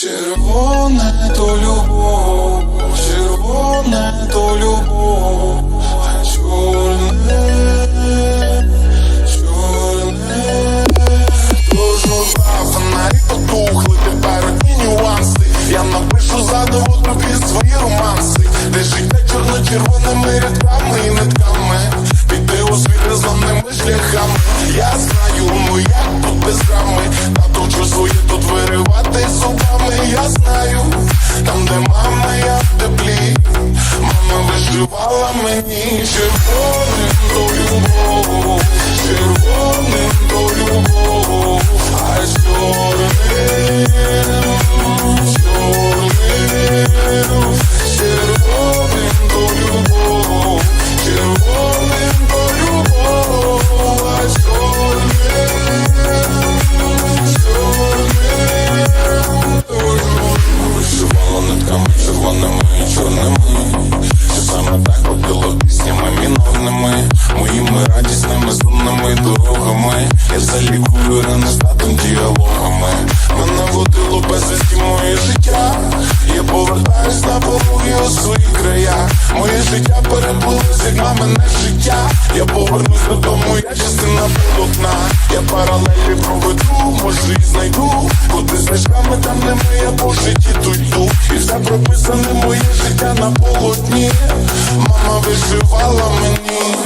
Червоне то любов, червоне то любов, а чорне, чорне. Тож вода, фонарі потухли, тепер одні нюанси. Я напишу заново тобі свої романси, де життя чорно-червоними рядками і нитками. Піти у світ незламними шляхами. Я знаю, там, де мама, я в теплі. Мама вишивала мені червоним до любов, червоним червоними і чорними. Що саме так робило піснями мінорними? Моїми радісними сумними дорогами. Я залікую рани статом діалогами. Мене водило безвісті моє життя. Я повертаюсь на пологі у свої края Моє життя переплилось, як мамине життя. Я повернусь додому, я частина полотна. Я паралелі проведу, може і знайду. Куди стежками там не ми, я по житті тут І прописане моє життя на полотні. Мама Вишивала мені